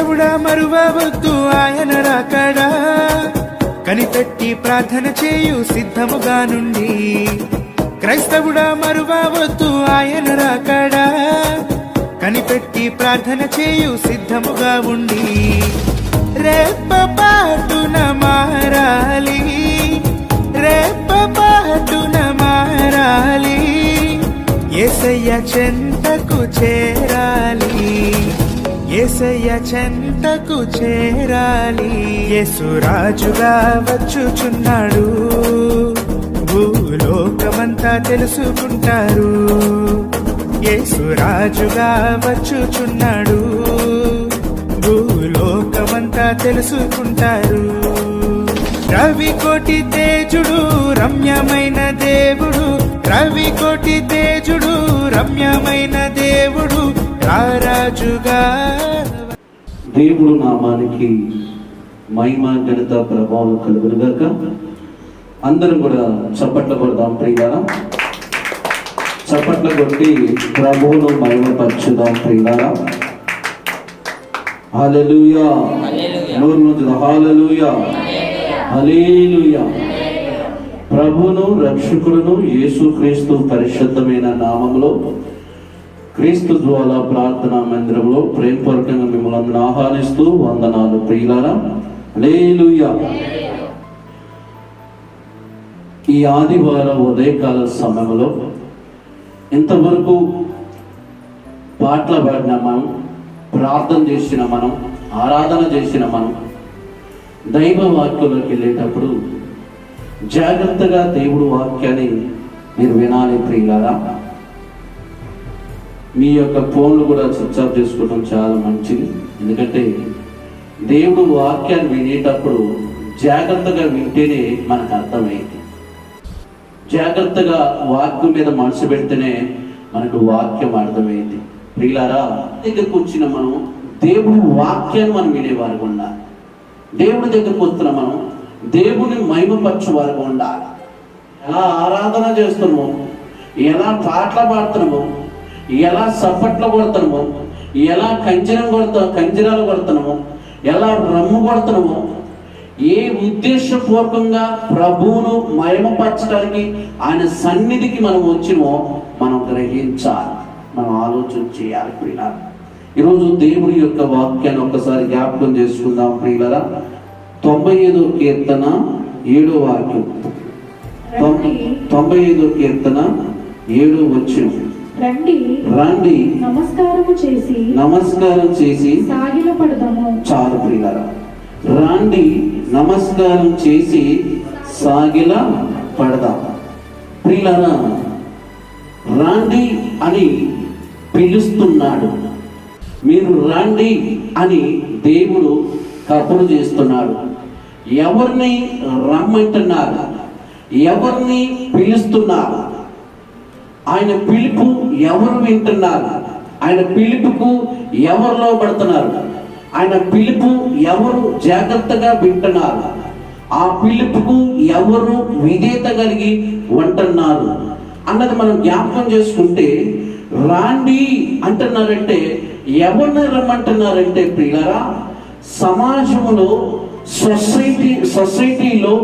దేవుడా మరువవద్దు ఆయన రాకడా. కనిపెట్టి ప్రార్థన చేయు సిద్ధముగా నుండి. క్రైస్తవుడా మరువవద్దు ఆయన రాకడా. కనిపెట్టి ప్రార్థన చేయు సిద్ధముగా ఉండి. రేప పాటున మారాలి. రేప పాటున మారాలి. ఎసయ్య చెంతకు చేరాలి. ఏసయ్య చెంతకు చేరాలి. యేసురాజుగా వచ్చుచున్నాడు. భూలోకమంతా తెలుసుకుంటారు. యేసురాజుగా వచ్చుచున్నాడు. భూలోకమంతా తెలుసుకుంటారు. రవి కోటి తేజుడు రమ్యమైన దేవుడు. రవి కోటి తేజుడు రమ్యమైన దేవుడు. దేవుడు నామానికి మహిమ ఘనత ప్రభావం కలుగునుగాక అందరం కూడా చప్పట్ల కొడదాం ప్రియులారా. చప్పట్లు కొట్టి ప్రభువును మహిమపరచుదాం ప్రియులారా. హల్లెలూయా. నూరు మంది హాలలుయా హలేలుయా ప్రభును రక్షకులను యేసుక్రీస్తు పరిశుద్ధమైన నామంలో క్రీస్తు జ్వాల ప్రార్థనా మందిరంలో ప్రేమపూర్వకంగా మిమ్మల్ని ఆహ్వానిస్తూ వందనాలు. ప్రియులారా లేలుయా ఈ ఆదివారం ఉదయకాల సమయంలో ఇంతవరకు పాటలు పాడిన మనం ప్రార్థన చేసిన మనం ఆరాధన చేసిన మనం దైవ వాక్యంలోకి వెళ్ళేటప్పుడు జాగ్రత్తగా దేవుడు వాక్యాన్ని మీరు వినాలి ప్రియులారా. మీ యొక్క ఫోన్లు కూడా స్విచ్ ఆఫ్ చేసుకోవడం చాలా మంచిది. ఎందుకంటే దేవుడు వాక్యాన్ని వినేటప్పుడు జాగ్రత్తగా వింటేనే మనకు అర్థమైంది. జాగ్రత్తగా వాక్యం మీద మనసు పెడితేనే మనకు వాక్యం అర్థమైంది. ప్రియులారా దగ్గరకు వచ్చిన మనం దేవుడు వాక్యాన్ని మనం వినేవారు ఉండాలి. దేవుడి దగ్గరకు వస్తున్న మనం దేవుని మహిమపరచు వారు ఉండాలి. ఎలా ఆరాధన చేస్తున్నామో ఎలా పాటలు పాడుతున్నామో ఎలా సప్పట్లు కొడుతున్నామో ఎలా కంజరం కొడుతా కంజరాలు కొడుతున్నామో ఎలా రమ్ము కొడుతున్నామో ఏ ఉద్దేశపూర్వకంగా ప్రభువును మయమపరచడానికి ఆయన సన్నిధికి మనం వచ్చినమో మనం గ్రహించాలి. మనం ఆలోచన చేయాలి ప్రియులారా. ఈరోజు దేవుడి యొక్క వాక్యాన్ని ఒక్కసారి జ్ఞాపకం చేసుకుందాం ప్రియులరా. తొంభై ఐదో కీర్తన ఏడో వాక్యం. తొంభై ఐదో కీర్తన ఏడో వచ్చిన రండి. రండి. నమస్కారము చేసి నమస్కారం చేసి సాగిల పడదాము చాలు ప్రియులరా. రండి నమస్కారం చేసి సాగిల పడదాం ప్రియులరా రాండి అని పిలుస్తున్నాడు. మీరు రండి అని దేవుడు కబురు చేస్తున్నాడు. ఎవరిని రమ్మంటున్నారు? ఎవరిని పిలుస్తున్నారు? ఆయన పిలుపు ఎవరు వింటున్నారు? ఆయన పిలుపుకు ఎవరు లోబడుతున్నారు? ఆయన పిలుపు ఎవరు జాగ్రత్తగా వింటున్నారు? ఆ పిలుపుకు ఎవరు విధేత కలిగి ఉంటున్నారు? అన్నది మనం జ్ఞాపకం చేసుకుంటే రాండి అంటున్నారంటే ఎవరిని రమ్మంటున్నారంటే పిల్లరా సమాజంలో సొసైటీ సొసైటీలో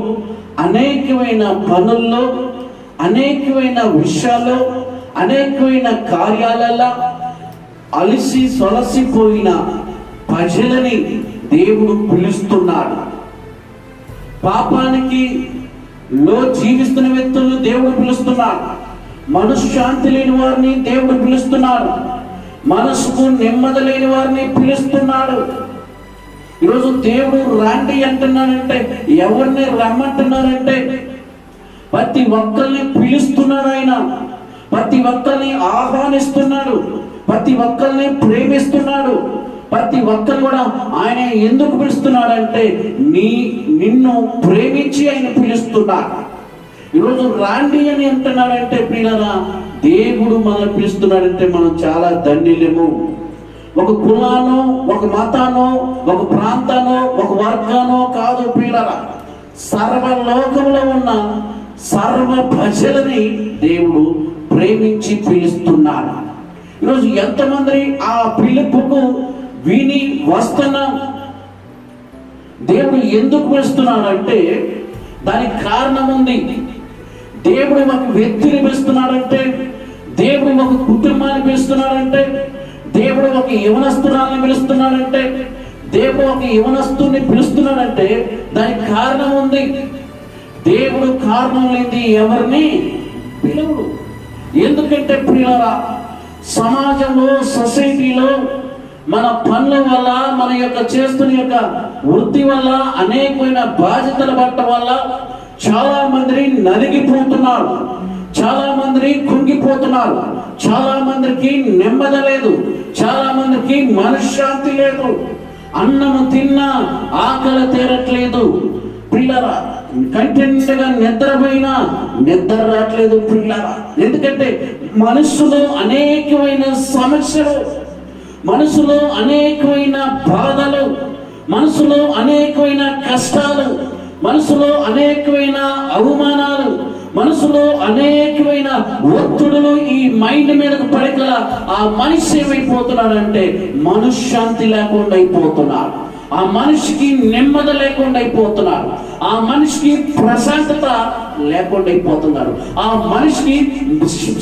అనేకమైన పనుల్లో అనేకమైన విషయాల్లో అనేకమైన కార్యాలలో అలసి సొలసిపోయిన ప్రజలని దేవుడు పిలుస్తున్నాడు. పాపానికి లో జీవిస్తున్న వ్యక్తులను దేవుడు పిలుస్తున్నాడు. మనశ్శాంతి లేని వారిని దేవుడు పిలుస్తున్నాడు. మనసుకు నెమ్మది లేని వారిని పిలుస్తున్నాడు. ఈరోజు దేవుడు రాండి అంటున్నాడంటే ఎవరిని రమ్మంటున్నారంటే ప్రతి ఒక్కరిని పిలుస్తున్నాడు ఆయన. ప్రతి ఒక్కరిని ఆహ్వానిస్తున్నాడు. ప్రతి ఒక్కరిని ప్రేమిస్తున్నాడు. ప్రతి ఒక్కరు కూడా ఆయన ఎందుకు పిలుస్తున్నాడంటే నీ నిన్ను ప్రేమించి ఆయన పిలుస్తున్నాడు. ఈరోజు రాండి అని అంటున్నాడంటే ప్రియులరా దేవుడు మనల్ని పిలుస్తున్నాడంటే మనం చాలా ధన్యులము. ఒక కులానో ఒక మతానో ఒక ప్రాంతానో ఒక వర్గానో కాదు ప్రియులరా సర్వలోకంలో ఉన్న సర్వ ప్రజలని దేవుడు ప్రేమించి పిలుస్తున్నాడు. ఈరోజు ఎంతమంది ఆ పిలుపుకు విని వస్తున్నాం దేవుడు ఎందుకు పిలుస్తున్నాడంటే దానికి కారణం ఉంది. దేవుడు మాకు వ్యక్తిని పిలుస్తున్నాడంటే దేవుడు మాకు కుటుంబాన్ని పిలుస్తున్నాడంటే దేవుడు ఒక యవనస్తురాలను పిలుస్తున్నాడంటే దేవుడు ఒక యవనస్తుని పిలుస్తున్నాడంటే దానికి కారణం ఉంది. దేవుడు కారణం లేని ఎవరిని పిలువుడు. ఎందుకంటే ప్రియులరా సమాజంలో సొసైటీలో మన పనుల వల్ల మన యొక్క చేస్తున్న యొక్క వృత్తి వల్ల అనేకమైన బాధ్యతల పట్ట వల్ల చాలా మంది నలిగిపోతున్నారు. చాలా మంది కుంగిపోతున్నారు. చాలా మందికి నెమ్మది లేదు. చాలా మందికి మనశ్శాంతి లేదు. అన్నము తిన్నా ఆకలి తీరట్లేదు. పిల్లరా కంటెంట్గా నిద్రపోయినా నిద్ర రావట్లేదు పిల్లరా ఎందుకంటే మనసులో అనేకమైన సమస్యలు మనసులో అనేకమైన బాధలు మనసులో అనేకమైన కష్టాలు మనసులో అనేకమైన అవమానాలు మనసులో అనేకమైన ఒత్తిడులు ఈ మైండ్ మీదకు పడగల ఆ మనిషి ఏమైపోతున్నాడంటే మనశ్శాంతి లేకుండా అయిపోతున్నాడు. ఆ మనిషికి నెమ్మది లేకుండా అయిపోతున్నాడు ఆ మనిషికి ప్రశాంతత లేకుండా అయిపోతున్నాడు ఆ మనిషికి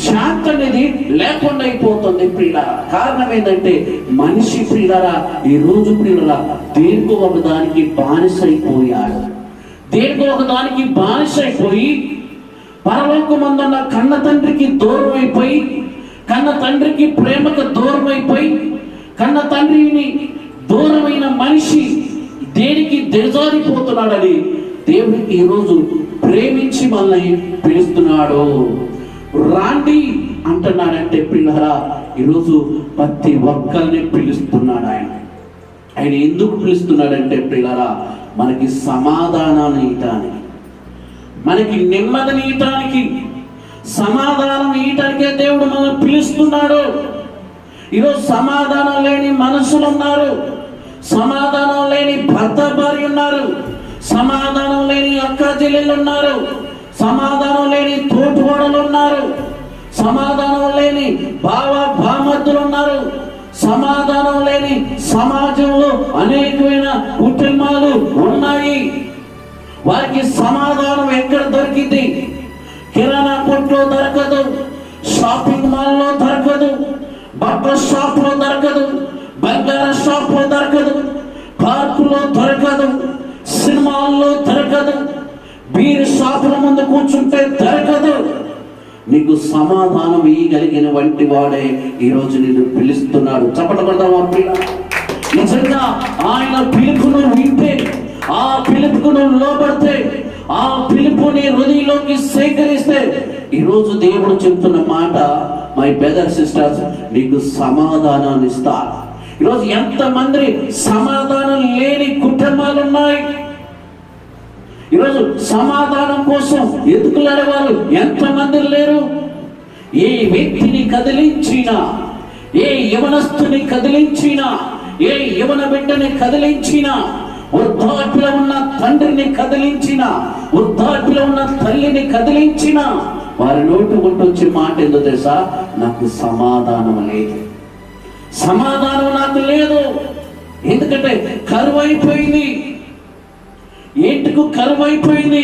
శాంతి అనేది లేకుండా అయిపోతుంది ప్రియుల. కారణం ఏంటంటే మనిషి ప్రియులరా ఈ రోజు ప్రియులరా దేనికో ఒక దానికి బానిసైపోయాడు దేనికో ఒక దానికి బానిసైపోయి పరలోకమందున్న కన్న తండ్రికి దూరం అయిపోయి కన్న తండ్రికి ప్రేమకు దూరం అయిపోయి కన్న తండ్రిని దూరమైన మనిషి దేనికి దిగజారిపోతున్నాడని దేవుడికి ఈరోజు ప్రేమించి మనల్ని పిలుస్తున్నాడు. రాండి అంటున్నాడంటే పిల్లరా ఈరోజు ప్రతి ఒక్కరిని పిలుస్తున్నాడు ఆయన. ఆయన ఎందుకు పిలుస్తున్నాడంటే పిల్లరా మనకి సమాధానాన్ని ఇయటానికి మనకి నెమ్మదిని ఇయటానికి సమాధానం ఇయటానికే దేవుడు మనల్ని పిలుస్తున్నాడు. ఈరోజు సమాధానం లేని మనుషులు ఉన్నారు సమాధానం లేని భర్త భార్య ఉన్నారు. సమాధానం లేని అక్క చెల్లెలు ఉన్నారు. సమాధానం లేని తోటివాడలు ఉన్నారు. సమాధానం లేని భావ భామతులు ఉన్నారు. సమాధానం లేని సమాజంలో అనేకమైన కుటుంబాలు ఉన్నాయి. వారికి సమాధానం ఎక్కడ దొరికింది? కిరాణా కొట్లో దొరకదు. షాపింగ్ మాల్లో దొరకదు. బట్టల షాప్లో దొరకదు. బంగార షాప్లో దొరకదు పార్కులో దొరకదు సినిమాల్లో దొరకదు బీర్ షాపుల ముందు కూర్చుంటే దొరకదు. నీకు సమాధానం ఇయ్యగలిగిన వంటి వాడే ఈరోజు నిన్ను పిలుస్తున్నాడు. చప్పట కొడదామా పిల్ల నిజంగా ఆయన పిలుపును వింటే ఆ పిలుపును లోపడితే ఆ పిలుపుని హృదయంలోకి సేకరిస్తే ఈరోజు దేవుడు చెప్తున్న మాట మై బ్రదర్ సిస్టర్స్ నీకు సమాధానాన్ని ఇస్తా. ఈరోజు ఎంతమంది సమాధానం లేని కుటుంబాలు ఉన్నాయి ఈరోజు సమాధానం కోసం ఎదుకులాడే వాళ్ళు ఎంతమంది లేరు? ఏ వ్యక్తిని కదిలించినా ఏ యవనస్తుని కదిలించినా ఏ యవన బిడ్డని కదిలించినా వృద్ధాప్యలో ఉన్న తండ్రిని కదిలించిన వృద్ధాప్యలో ఉన్న తల్లిని కదిలించిన వారి నోటు వచ్చే మాట ఏందో తెలుసా? నాకు సమాధానం లేదు. సమాధానం అది లేదు. ఎందుకంటే కరువు అయిపోయింది ఏంటికు కరువు అయిపోయింది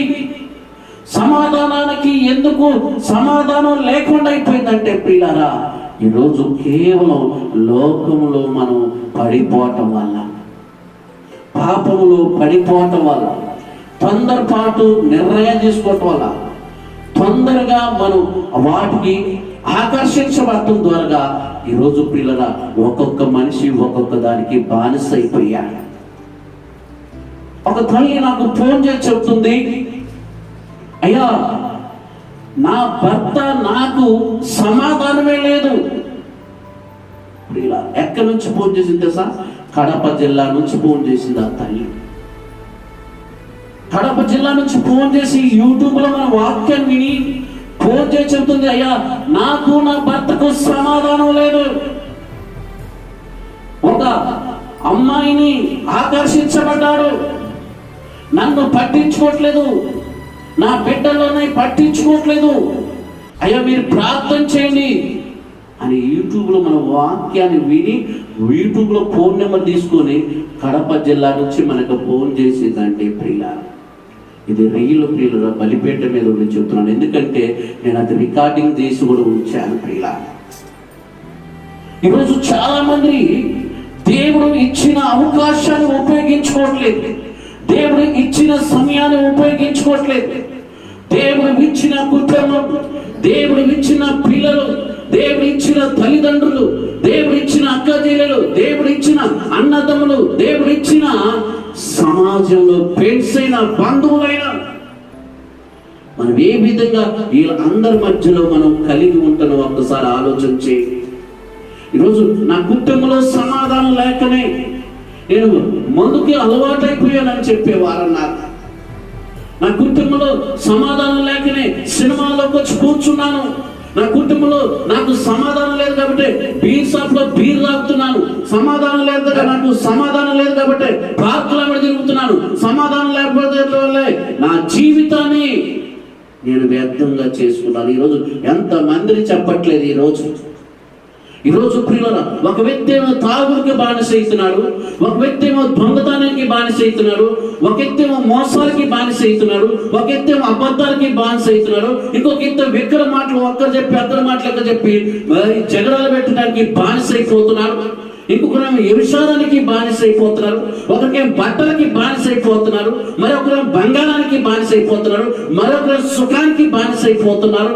సమాధానానికి ఎందుకు సమాధానం లేకుండా అయిపోయిందంటే పిల్లరా ఈరోజు కేవలం లోకంలో మనం పడిపోవటం వల్ల పాపంలో పడిపోవటం వల్ల తొందరపాటు నిర్ణయం తీసుకోవటం వల్ల తొందరగా మనం వాటికి ఆకర్షించబడటం ద్వారా ఈరోజు పిల్లల ఒక్కొక్క మనిషి ఒక్కొక్క దానికి బానిస అయిపోయాడు ఒక తల్లి నాకు ఫోన్ చేసి చెప్తుంది అయ్యా నా భర్త నాకు సమాధానమే లేదు. ఇలా ఎక్కడి నుంచి ఫోన్ చేసింది తెలుసా? కడప జిల్లా నుంచి ఫోన్ చేసింది ఆ తల్లి. కడప జిల్లా నుంచి ఫోన్ చేసి యూట్యూబ్లో మన వాక్యం విని ఫోన్ చేసి చెప్తుంది అయ్యా నాకు నా భర్తకు సమాధానం లేదు. ఒక అమ్మాయిని ఆకర్షించబడ్డాడు. నన్ను పట్టించుకోవట్లేదు నా బిడ్డలోనే పట్టించుకోవట్లేదు అయ్యా మీరు ప్రార్థన చేయండి. అని యూట్యూబ్లో మన వాక్యాన్ని విని యూట్యూబ్లో ఫోన్ నెంబర్ తీసుకొని కడప జిల్లా నుంచి మనకు ఫోన్ చేసిందంటే ప్రియారు ఇది రీల్ ప్రియుల బలిపేట మీద ఉండి చెప్తున్నాను. ఎందుకంటే నేను అది రికార్డింగ్ చేసి కూడా ఉంచాను ప్రియుల. ఈరోజు చాలా మంది దేవుడు ఇచ్చిన అవకాశాన్ని ఉపయోగించుకోవట్లేదు. దేవుడు ఇచ్చిన సమయాన్ని ఉపయోగించుకోవట్లేదు. దేవుడు ఇచ్చిన కుటుంబం దేవుడు ఇచ్చిన పిల్లలు దేవుడు ఇచ్చిన తల్లిదండ్రులు దేవుడు ఇచ్చిన అక్కజీలలు దేవుడు ఇచ్చిన అన్నదమ్ములు దేవుడు ఇచ్చిన సమాజంలో ఫ్రెండ్స్ అయినా బంధువులైనా మనం ఏ విధంగా వీళ్ళందరి మధ్యలో మనం కలిగి ఉంటున్నాం ఒక్కసారి ఆలోచన చేయండి ఈరోజు నా కుటుంబంలో సమాధానం లేకనే నేను మందుకి అలవాటైపోయానని చెప్పేవారన్నారు నా కుటుంబంలో సమాధానం లేకనే సినిమాలోకి వచ్చి కూర్చున్నాను. నా కుటుంబంలో నాకు సమాధానం లేదు కాబట్టి బీర్ షాప్లో బీర్ తాగుతున్నాను సమాధానం లేదు నాకు సమాధానం లేదు కాబట్టి పార్కుల మీద తిరుగుతున్నాను. సమాధానం లేకపోతే నా జీవితాన్ని నేను వ్యర్థంగా చేసుకున్నాను ఈరోజు ఎంత మందిని చెప్పట్లేదు ఈరోజు. ఈరోజు ప్రియుల ఒక వ్యక్తి ఏమో తాగుడికి బానిస అవుతున్నాడు ఒక వ్యక్తి ఏమో దొంగతనానికి బానిస అవుతున్నాడు ఒక వ్యక్తి ఏమో మోసాలకి బానిస అవుతున్నాడు ఒక వ్యక్తి ఏమో అబద్ధాలకి బానిస అవుతున్నాడు ఇంకొక ఇద్దరు విగ్రహ మాటలు ఒక్కరు చెప్పి అద్దరు మాటలు ఒక్కరు చెప్పి జగడాలు పెట్టడానికి బానిస అయిపోతున్నాడు ఇంకొకరేమో వ్యభిచారానికి బానిస అయిపోతున్నారు ఒకరికేం బట్టలకి బానిస అయిపోతున్నారు మరొకరు బంగారానికి బానిస అయిపోతున్నారు మరొకరు సుఖానికి బానిస అయిపోతున్నారు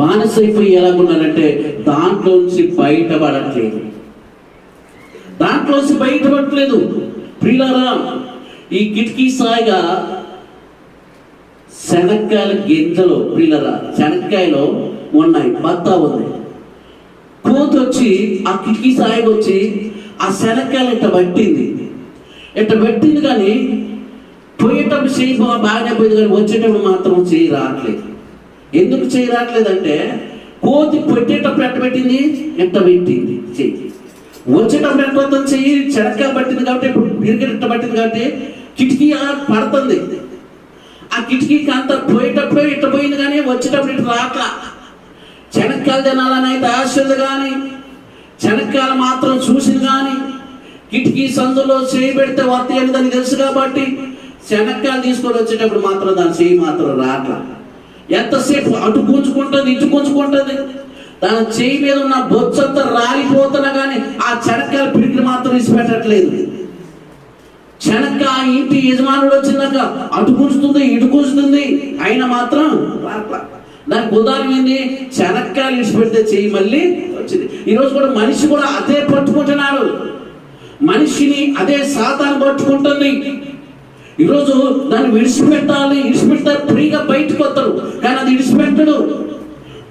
బానిస అయిపోయి ఎలాగున్నారంటే దాంట్లోంచి బయటపడట్లేదు. దాంట్లోంచి బయటపడట్లేదు. ప్రియులారా ఈ కిటికీ సాయిగా శనక్కాయల గింజలు ప్రియులరా శనక్కాయలో ఉన్నాయి బత్తా ఉంది. కోతి వచ్చి ఆ కిటికీ సాయిగా వచ్చి ఆ శనక్కాయలు ఇట్ట పట్టింది. ఇట్ట పెట్టింది కానీ పోయేటప్పుడు చేయి బా- బాగానే పోయింది కానీ వచ్చేటప్పుడు మాత్రం చేయి రావట్లేదు. ఎందుకు చేయి రావట్లేదంటే కోతి పెట్టేటప్పుడు ఎట్ట పెట్టింది? ఎట్ట పెట్టింది చెయ్యి. వచ్చేటప్పుడు ఎట్ట చెయ్యి? చెడక్క పట్టింది కాబట్టి ఇప్పుడు బిరికెట్ పట్టింది కాబట్టి కిటికీ పడుతుంది. ఆ కిటికీకి అంత పోయేటప్పుడు ఇట్ట పోయింది కానీ వచ్చేటప్పుడు ఇటు రాట్లా చెనక్కాయలు తినాలని అయితే కానీ చెనక్కాయలు మాత్రం చూసి కానీ కిటికీ సందులో చేయి పెడితే వస్తాయి దానికి తెలుసు కాబట్టి శనక్కాయలు తీసుకొని వచ్చేటప్పుడు మాత్రం దాని చేయి మాత్రం రాట్లా. ఎంతసేపు అటు గుంజుకుంటుంది ఇటు గుంజుకుంటుంది దాని చేయి మీద ఉన్న బొచ్చంతా రాలిపోతున్నా కానీ ఆ చెనక్కాయల పిడికిని మాత్రం ఇసిపెట్టట్లేదు శనక్క ఇంటి యజమానుడు వచ్చినాక అటు గుంజుతుంది ఇటు గుంజుతుంది అయినా మాత్రం రాట్లా. దానికి ఉదాహరణ ఏంది శనక్కాయలు ఇడిచిపెడితే చెయ్యి మళ్ళీ వచ్చింది. ఈరోజు కూడా మనిషి కూడా అదే పట్టుకుంటున్నాడు. మనిషిని అదే సాతాన్ని పట్టుకుంటుంది. ఈరోజు దాన్ని విడిచిపెట్టాలి విడిచిపెట్టాలి ఫ్రీగా బయటకు వస్తారు. కానీ అది విడిచిపెట్టడు.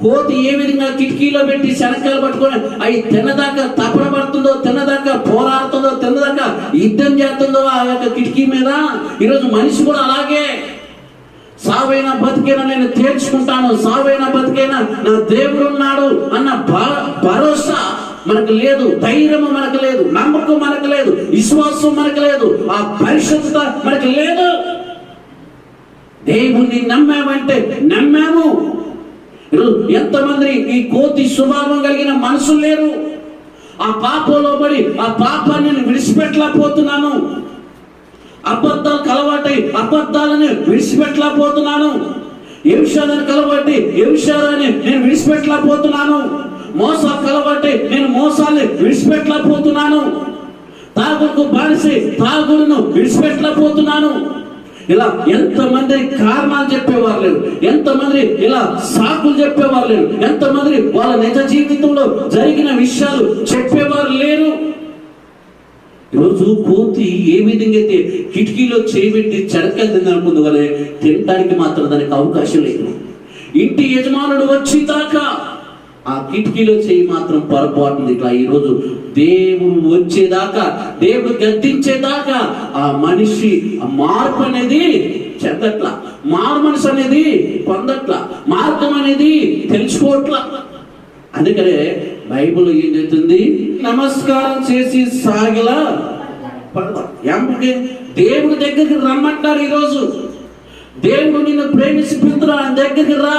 కోతి ఏ విధంగా కిటికీలో పెట్టి శనక్కాయలు పట్టుకొని అవి తిన్నదాకా తపన పడుతుందో తిన్నదాకా పోరాడుతుందో తిన్నదాకా యుద్ధం చేస్తుందో ఆ యొక్క కిటికీ మీద ఈరోజు మనిషి కూడా అలాగే. సావైన బతికైనా నేను తేల్చుకుంటాను? సావైన బతికైనా? నా దేవుడు ఉన్నాడు అన్న భ- భరోసా మనకు లేదు. ధైర్యం మనకు లేదు. నమ్మకం మనకు లేదు. విశ్వాసం మనకు లేదు. ఆ పరిశుద్ధత మనకు లేదు. దేవుణ్ణి నమ్మామంటే నమ్మాము. ఎంతమంది ఈ కోతి స్వభావం కలిగిన మనసు లేరు. ఆ పాపంలో పడి ఆ పాపాన్ని నేను విడిచిపెట్టలేకపోతున్నాను. అబద్ధాలు అలవాటై అబద్ధాలని విడిచిపెట్టలేకపోతున్నాను. ఏ విషయాలను కలవాటి ఏ విషయాలని నేను విడిచిపెట్టలేకపోతున్నాను. మోసాలు కలవాటి నేను మోసాన్ని విడిచిపెట్టలేకపోతున్నాను. తాగుడుకు బానిసి తాగుడును విడిచిపెట్టలేకపోతున్నాను. ఇలా ఎంతమంది కారణాలు చెప్పేవారు లేరు. ఎంతమంది ఇలా సాకులు చెప్పేవారు లేరు. ఎంతమంది వాళ్ళ నిజ జీవితంలో జరిగిన విషయాలు చెప్పేవారు లేరు. ఈరోజు కోతి ఏ విధంగా అయితే కిటికీలో చేయబెట్టి చెడకలు తిందనుకుంది కానీ తినడానికి మాత్రం దానికి అవకాశం లేదు. ఇంటి యజమానుడు వచ్చిందాకా ఆ కిటికీలో చేయి మాత్రం పొరపాటుంది ఇట్లా ఈరోజు దేవుడు వచ్చేదాకా దేవుడు గద్దించేదాకా ఆ మనిషి ఆ మార్పు అనేది చెందట్ల మారు మనసు అనేది పొందట్ల మార్గం అనేది తెలుసుకోవట్ల అందుకనే బైబుల్ ఏం చెప్తుంది? నమస్కారం చేసి సాగిలా పడదాం ఎంపకి దేవుని దగ్గరికి రమ్మంటారు ఈరోజు. దేవుడు నిన్ను ప్రేమించి పిలుతున్నా దగ్గరికి రా.